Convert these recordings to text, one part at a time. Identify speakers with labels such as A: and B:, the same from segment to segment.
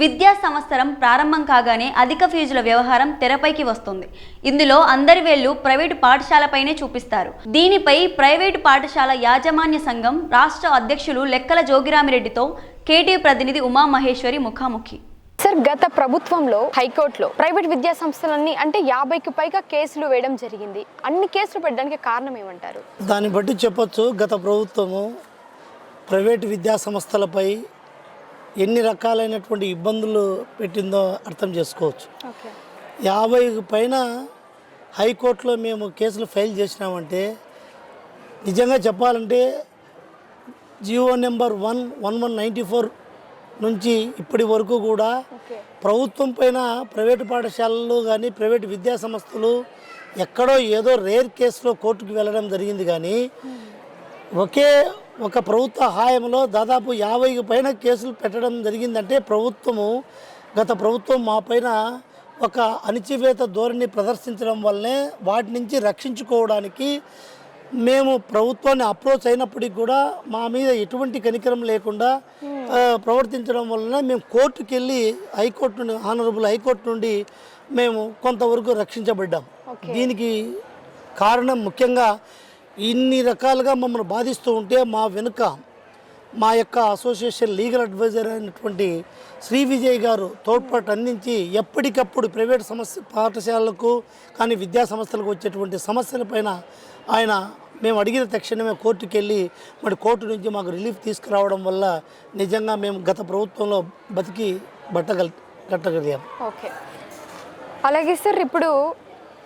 A: విద్యా సంవత్సరం ప్రారంభం కాగానే అధిక ఫీజుల వ్యవహారం తెరపైకి వస్తుంది. ఇందులో అందరి వేళ్ళు ప్రైవేటు పాఠశాలపైనే చూపిస్తారు. దీనిపై ప్రైవేటు పాఠశాల యాజమాన్య సంఘం రాష్ట్ర అధ్యక్షులు లెక్కల జోగిరామిరెడ్డితో కేటీ ప్రతినిధి ఉమా మహేశ్వరి ముఖాముఖి.
B: సార్ గత ప్రభుత్వంలో హైకోర్టులో ప్రైవేట్ విద్యా సంస్థలన్నీ అంటే యాభైకి పైగా కేసులు వేయడం జరిగింది. అన్ని కేసులు పెట్టడానికి కారణం ఏమంటారు?
C: దాన్ని బట్టి చెప్పొచ్చు గత ప్రభుత్వము ప్రైవేటు విద్యా సంస్థలపై ఎన్ని రకాలైనటువంటి ఇబ్బందులు పెట్టిందో అర్థం చేసుకోవచ్చు. యాభై పైన హైకోర్టులో మేము కేసులు ఫైల్ చేసినామంటే నిజంగా చెప్పాలంటే Jio number one one one ninety four నుంచి ఇప్పటి వరకు కూడా ప్రభుత్వం పైన ప్రైవేటు పాఠశాలలు కానీ ప్రైవేటు విద్యా సంస్థలు ఎక్కడో ఏదో రేర్ కేసులో కోర్టుకు వెళ్ళడం జరిగింది కానీ ఒకే ఒక ప్రభుత్వ హాయంలో దాదాపు యాభైకి పైన కేసులు పెట్టడం జరిగిందంటే ప్రభుత్వము గత ప్రభుత్వం మా పైన ఒక అణిచివేత ధోరణి ప్రదర్శించడం వల్లనే వాటి నుంచి రక్షించుకోవడానికి మేము ప్రభుత్వాన్ని అప్రోచ్ అయినప్పటికీ కూడా మా మీద ఎటువంటి కనికరం లేకుండా ఆ, ప్రవర్తించడం వలన మేము కోర్టుకి వెళ్ళి హైకోర్టు నుండి ఆనరబుల్ హైకోర్టు నుండి మేము కొంతవరకు రక్షించబడ్డాం. దీనికి కారణం ముఖ్యంగా ఇన్ని రకాలుగా మమ్మల్ని బాధిస్తూ ఉంటే మా వెనుక మా యొక్క అసోసియేషన్ లీగల్ అడ్వైజర్ అయినటువంటి శ్రీ విజయ్ గారు తోడ్పాటు అందించి ఎప్పటికప్పుడు ప్రైవేట్ సమస్య పాఠశాలలకు కానీ విద్యా సంస్థలకు వచ్చేటువంటి సమస్యలపైన ఆయన మేము అడిగిన తక్షణమే కోర్టుకు వెళ్ళి మరి కోర్టు నుంచి మాకు రిలీఫ్ తీసుకురావడం వల్ల నిజంగా మేము గత ప్రభుత్వంలో బతికి బట్టగల్ కట్టగలిగాం.
B: ఓకే. అలాగే సార్ ఇప్పుడు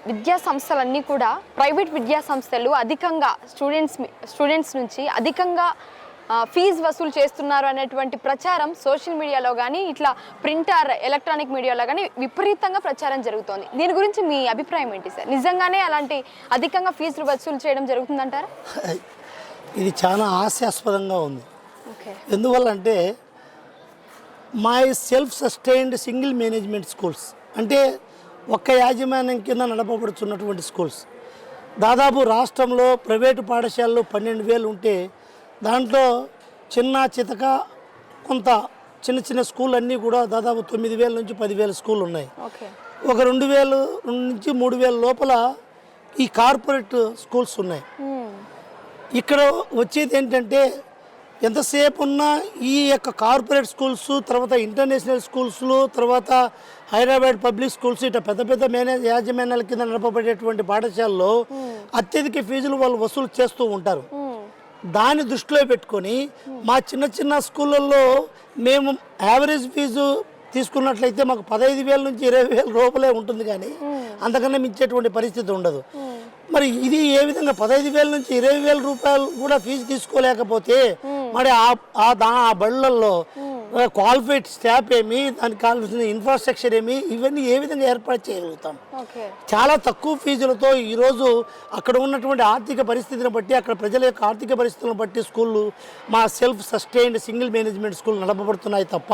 B: విద్యా సంస్థలన్నీ కూడా ప్రైవేట్ విద్యా సంస్థలు అధికంగా స్టూడెంట్స్ స్టూడెంట్స్ నుంచి అధికంగా ఫీజు వసూలు చేస్తున్నారు అనేటువంటి ప్రచారం సోషల్ మీడియాలో కానీ ఇట్లా ప్రింటర్ ఎలక్ట్రానిక్ మీడియాలో కానీ విపరీతంగా ప్రచారం జరుగుతోంది. దీని గురించి మీ అభిప్రాయం ఏంటి సార్? నిజంగానే అలాంటి అధికంగా ఫీజులు వసూలు చేయడం జరుగుతుందంటారా?
C: ఇది చాలా హాస్యాస్పదంగా ఉంది.
B: ఓకే.
C: ఎందువల్ల అంటే my self sustained single management schools అంటే ఒక్క యాజమాన్యం కింద నడపబడుతున్నటువంటి స్కూల్స్. దాదాపు రాష్ట్రంలో ప్రైవేటు పాఠశాలలు పన్నెండు వేలు ఉంటే దాంట్లో చిన్న చితక కొంత చిన్న చిన్న స్కూల్ అన్నీ కూడా దాదాపు తొమ్మిది వేల నుంచి పదివేల స్కూల్ ఉన్నాయి. ఒక రెండు వేలు నుంచి మూడు వేల లోపల ఈ కార్పొరేట్ స్కూల్స్ ఉన్నాయి. ఇక్కడ వచ్చేది ఏంటంటే ఎంతసేపు ఉన్నా ఈ యొక్క కార్పొరేట్ స్కూల్స్ తర్వాత ఇంటర్నేషనల్ స్కూల్స్లు తర్వాత హైదరాబాద్ పబ్లిక్ స్కూల్స్ ఇట్లా పెద్ద పెద్ద మేనేజ్ యాజమాన్యాల కింద నడపబడేటువంటి పాఠశాలలో అత్యధిక ఫీజులు వాళ్ళు వసూలు చేస్తూ ఉంటారు. దాన్ని దృష్టిలో పెట్టుకొని మా చిన్న చిన్న స్కూళ్ళల్లో మేము యావరేజ్ ఫీజు తీసుకున్నట్లయితే మాకు పదహైదు వేల నుంచి ఇరవై వేల రూపాయలే ఉంటుంది కానీ అంతకన్నా మించేటువంటి పరిస్థితి ఉండదు. మరి ఇది ఏ విధంగా పదహైదు వేల నుంచి ఇరవై వేల రూపాయలు కూడా ఫీజు తీసుకోలేకపోతే మరి ఆ ఆ దా ఆ బళ్ళల్లో క్వాలిఫైడ్ స్టాఫ్ ఏమి దానికి కావాల్సిన ఇన్ఫ్రాస్ట్రక్చర్ ఏమి ఇవన్నీ ఏ విధంగా ఏర్పాటు చేయగలుగుతాం? చాలా తక్కువ ఫీజులతో ఈరోజు అక్కడ ఉన్నటువంటి ఆర్థిక పరిస్థితిని బట్టి అక్కడ ప్రజల యొక్క ఆర్థిక పరిస్థితులను బట్టి స్కూళ్ళు మా self sustained single management school నడపబడుతున్నాయి తప్ప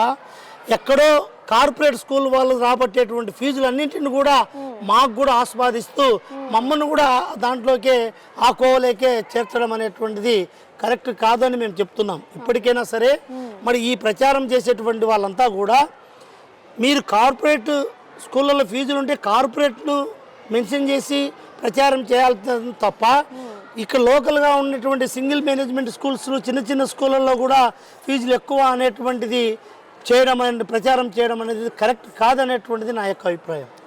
C: ఎక్కడో కార్పొరేట్ స్కూల్ వాళ్ళు రాబట్టేటువంటి ఫీజులు అన్నింటిని కూడా మాకు కూడా ఆస్వాదిస్తూ మమ్మల్ని కూడా దాంట్లోకే ఆ కోవలేకే చేర్చడం అనేటువంటిది కరెక్ట్ కాదని మేము చెప్తున్నాం. ఇప్పటికైనా సరే మరి ఈ ప్రచారం చేసేటువంటి వాళ్ళంతా కూడా మీరు కార్పొరేట్ స్కూళ్ళలో ఫీజులు ఉంటే కార్పొరేట్ను మెన్షన్ చేసి ప్రచారం చేయాల్సిన తప్ప ఇక్కడ లోకల్గా ఉన్నటువంటి సింగిల్ మేనేజ్మెంట్ స్కూల్స్ చిన్న చిన్న స్కూళ్ళల్లో కూడా ఫీజులు ఎక్కువ అనేటువంటిది చేయడం అనేది ప్రచారం చేయడం అనేది కరెక్ట్ కాదనేటువంటిది నా యొక్క అభిప్రాయం.